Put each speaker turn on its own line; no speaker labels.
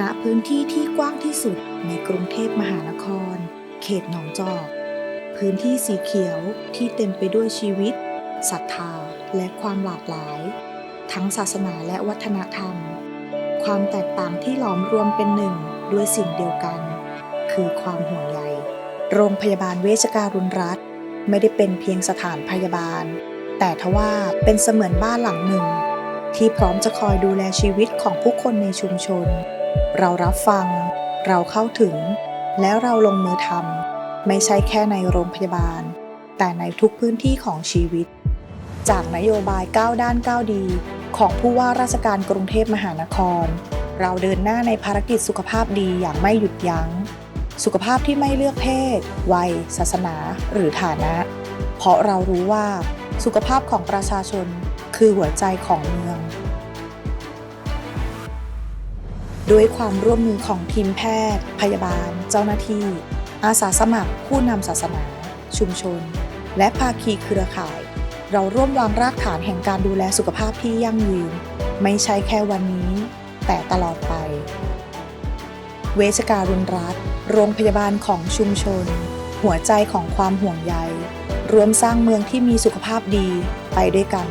ณพื้นที่ที่กว้างที่สุดในกรุงเทพมหานคร เขตหนองจอก พื้นที่สีเขียวที่เต็มไปด้วยชีวิตศรัทธาและความหลากหลาย ทั้งศาสนาและวัฒนธรรม ความแตกต่างที่หลอมรวมเป็นหนึ่งด้วยสิ่งเดียวกัน คือความห่วงใยโรงพยาบาลเวชการุณรัฐ ไม่ได้เป็นเพียงสถานพยาบาล แต่ทว่าเป็นเสมือนบ้านหลังหนึ่ง ที่พร้อมจะคอยดูแลชีวิตของผู้คนในชุมชน เรารับฟัง เราเข้าถึง แล้วเราลงมือทำไม่ใช่แค่ในโรงพยาบาล แต่ในทุกพื้นที่ของชีวิต จากนโยบายก้าด้านก้าดี ของผู้ว่าราชการกรุงเทพมหานคร เราเดินหน้าในภารกิจสุขภาพดีอย่างไม่หยุดยัง้ง สุขภาพที่ไม่เลือกเพศ วัย ศาสนา หรือฐานะ เพราะเรารู้ว่า สุขภาพของประชาชนคือหัวใจของเมือง ด้วยความร่วมมือของทีมแพทย์ พยาบาล เจ้าหน้าที่ อาสาสมัคร ผู้นำศาสนา ชุมชน และภาคีเครือข่าย เราร่วมวางรากฐานแห่งการดูแลสุขภาพที่ยั่งยืน ไม่ใช่แค่วันนี้ แต่ตลอดไป เวชการุณรัฐ โรงพยาบาลของชุมชน หัวใจของความห่วงใยรวมสร้างเมืองที่มีสุขภาพดีไปด้วยกัน